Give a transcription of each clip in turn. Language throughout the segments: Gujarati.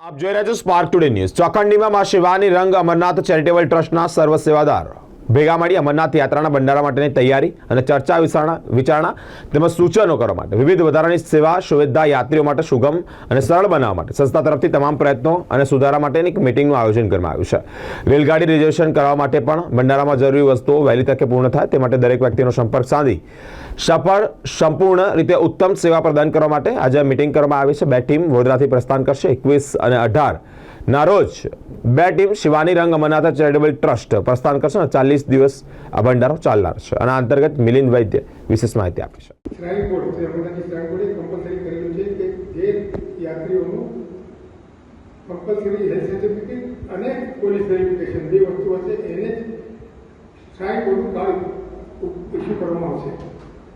આપ જોઈ રહ્યા છો સ્પાર્ક ટુડે ન્યૂઝ ચોખંડીમાં મા શિવાની રંગ અમરનાથ ચેરિટેબલ ટ્રસ્ટના સર્વ સેવાદાર ભેગા મળી અમરનાથ યાત્રાના ભંડારા માટેની તૈયારી અને ચર્ચા વિચારણા વિચારણા તેમજ સૂચનો કરવા માટે. વિવિધ વધારાની સેવા સુવિધા યાત્રીઓ માટે સુગમ અને સરળ બનાવવા માટે. સંસ્થા તરફથી તમામ પ્રયત્નો અને સુધારા માટેની એક મિટિંગનું આયોજન કરવામાં આવ્યું છે. રેલગાડી રિઝર્વેશન કરવા માટે પણ ભંડારામાં જરૂરી વસ્તુઓ વહેલી તકે પૂર્ણ થાય તે માટે દરેક વ્યક્તિનો સંપર્ક સાધી. સફળ, સંપૂર્ણ રીતે ઉત્તમ સેવા પ્રદાન કરવા માટે આજે મિટિંગ કરવામાં આવી છે. બે ટીમ વડોદરાથી પ્રસ્થાન કરશે. એકવીસ અને અઢાર ના રોજ બે ટીમ શિવાની રંગ અમરનાથ ચેરિટેબલ ટ્રસ્ટ પ્રસ્થાન કરશે અને ચાલીસ દિવસ આ ભંડારો ચાલનાર છે. અને અંતર્ગત મિલિંદ વૈદ્ય વિશેષ માહિતી આપી છે. કરવામાં આવશે.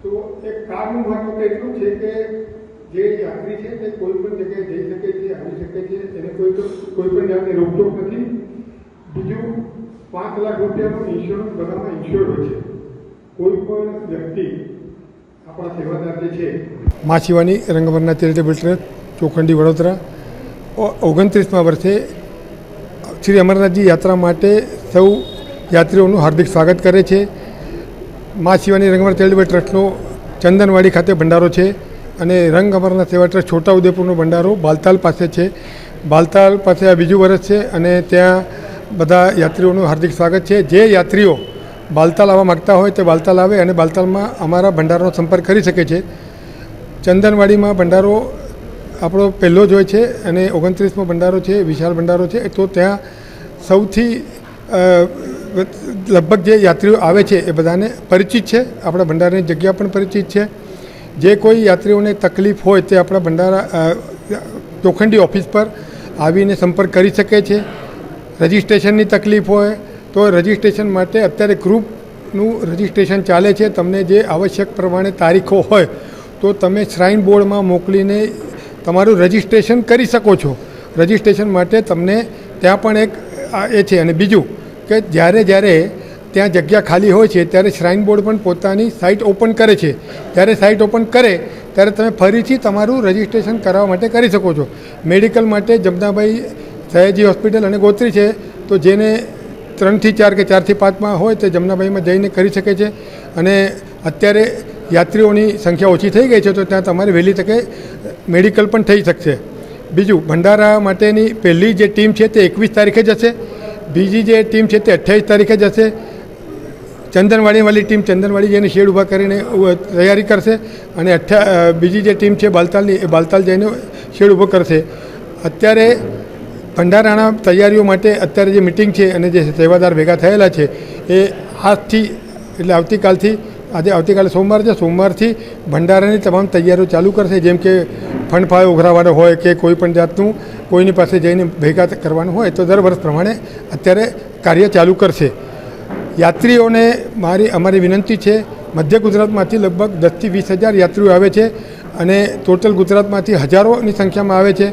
તો એ કાર્ડનું મહત્વ એટલું છે કે જે યાત્રી છે તે કોઈ પણ જગ્યાએ જઈ શકે છે, આવી શકે છે એને કોઈ કોઈ પણ જાતની રોકટોક નથી. બીજું, પાંચ લાખ રૂપિયાનો ઇન્સ્યોરન્સ બધામાં ઇન્સ્યોર્ડ હોય છે. કોઈ પણ વ્યક્તિ આપણા સેવાદાર જે છે, મા શિવાની ચેરિટેબલ ટ્રસ્ટ, ચોખંડી વડોદરા ઓગણત્રીસમાં વર્ષે શ્રી અમરનાથજી યાત્રા માટે સૌ યાત્રીઓનું હાર્દિક સ્વાગત કરે છે. મા શિવાની રંગમર ચેરિટેબલ ટ્રસ્ટનો ચંદનવાડી ખાતે ભંડારો છે. અને રંગ અમરનાથ સેવા ટ્રસ્ટ છોટાઉદેપુરનો ભંડારો બાલતાલ પાસે છે. બાલતાલ પાસે આ બીજું વર્ષ છે અને ત્યાં બધા યાત્રીઓનું હાર્દિક સ્વાગત છે. જે યાત્રીઓ બાલતાલ આવવા માગતા હોય તે બાલતાલ આવે અને બાલતાલમાં અમારા ભંડારાનો સંપર્ક કરી શકે છે. ચંદનવાડીમાં ભંડારો આપણો પહેલો જ હોય છે અને ઓગણત્રીસમો ભંડારો છે, વિશાળ ભંડારો છે. તો ત્યાં સૌથી લગભગ જે યાત્રીઓ આવે છે એ બધાને પરિચિત છે. આપણા ભંડારની જગ્યા પણ પરિચિત છે. જે કોઈ યાત્રીઓને તકલીફ હોય તે આપણા ભંડારા ચોખંડી ઓફિસ પર આવીને સંપર્ક કરી શકે છે. રજિસ્ટ્રેશનની તકલીફ હોય તો રજિસ્ટ્રેશન માટે અત્યારે ગ્રુપનું રજિસ્ટ્રેશન ચાલે છે. તમને જે આવશ્યક પ્રમાણે તારીખો હોય તો તમે શ્રાઇન બોર્ડમાં મોકલીને તમારું રજિસ્ટ્રેશન કરી શકો છો. રજિસ્ટ્રેશન માટે તમને ત્યાં પણ એક એ છે. અને બીજું કે જ્યારે જ્યારે ત્યાં જગ્યા ખાલી હોય છે, ત્યારે શ્રાઇન બોર્ડ પણ પોતાની સાઇટ ઓપન કરે છે. જ્યારે સાઇટ ઓપન કરે, ત્યારે તમે ફરીથી તમારું રજિસ્ટ્રેશન કરાવવા માટે કરી શકો છો. મેડિકલ માટે જમનાભાઈ સયાજી હોસ્પિટલ અને ગોત્રી છે, તો જેને ત્રણથી ચાર કે ચારથી પાંચમાં હોય તે જમનાભાઈમાં જઈને કરી શકે છે. અને અત્યારે યાત્રીઓની સંખ્યા ઓછી થઈ ગઈ છે, તો ત્યાં તમારે વહેલી તકે મેડિકલ પણ થઈ શકશે. બીજું, ભંડારા માટેની પહેલી જે ટીમ છે તે એકવીસ તારીખે જશે બીજી જે ટીમ છે તે અઠ્યાવીસ તારીખે જશે ચંદનવાડીવાળી ટીમ ચંદનવાડી જઈને શેડ ઊભા કરીને તૈયારી કરશે અને અઠ્યા બીજી જે ટીમ છે બાલતાલની, એ બાલતાલ જઈને શેડ ઊભો કરશે. અત્યારે ભંડારાના તૈયારીઓ માટે અત્યારે જે મિટિંગ છે અને જે સેવાદાર ભેગા થયેલા છે, એ આજથી, એટલે આવતીકાલથી, આજે આવતીકાલે સોમવાર છે, સોમવારથી ભંડારાની તમામ તૈયારીઓ ચાલુ કરશે, જેમ કે ફંડ ફાળો હોય કે કોઈ પણ જાતનું, કોઈની પાસે જઈને ભેગા કરવાનું હોય, તો દર વર્ષ પ્રમાણે અત્યારે કાર્ય ચાલુ કરશે. યાત્રીઓને મારી, અમારી વિનંતી છે, મધ્ય ગુજરાતમાંથી લગભગ દસથી વીસ હજાર યાત્રીઓ આવે છે અને ટોટલ ગુજરાતમાંથી હજારોની સંખ્યામાં આવે છે.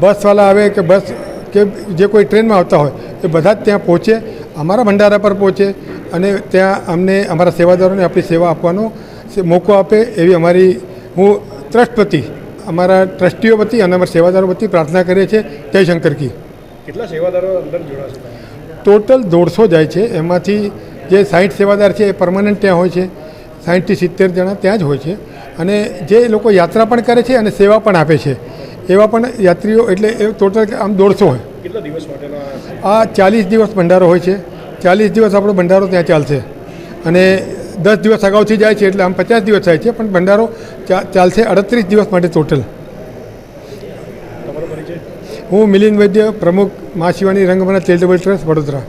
બસવાળા આવે કે બસ કે જે કોઈ ટ્રેનમાં આવતા હોય, એ બધા જ ત્યાં પહોંચે, અમારા ભંડારા પર પહોંચે અને ત્યાં અમને અમારા સેવાદારોને આપણી સેવા આપવાનો મોકો આપે એવી અમારી, હું ટ્રસ્ટ અમારા ટ્રસ્ટીઓ વતી અને અમારા સેવાદારો વતી પ્રાર્થના કરીએ છીએ. જય શંકર કી કેટલા સેવાદારો અંદર જોડાશે? ટોટલ દોઢસો જાય છે. એમાંથી જે સાઠ સેવાદાર છે એ પરમાનન્ટ ત્યાં હોય છે. સાઠથી સિત્તેર જણા ત્યાં જ હોય છે. અને જે લોકો યાત્રા પણ કરે છે અને સેવા પણ આપે છે. એવા પણ યાત્રીઓ એટલે એ ટોટલ આમ દોઢસો હોય. કેટલા દિવસ આ ચાલીસ દિવસ ભંડારો હોય છે. ચાલીસ દિવસ આપણો ભંડારો ત્યાં ચાલશે. અને દસ દિવસ અગાઉથી જાય છે એટલે આમ પચાસ દિવસ થાય છે. પણ ભંડારો ચાલશે અડત્રીસ દિવસ માટે ટોટલ. હું મિલિંદ વૈદ્ય પ્રમુખ મા શિવાની રંગમના ચેરિટેબલ ટ્રસ્ટ વડોદરા.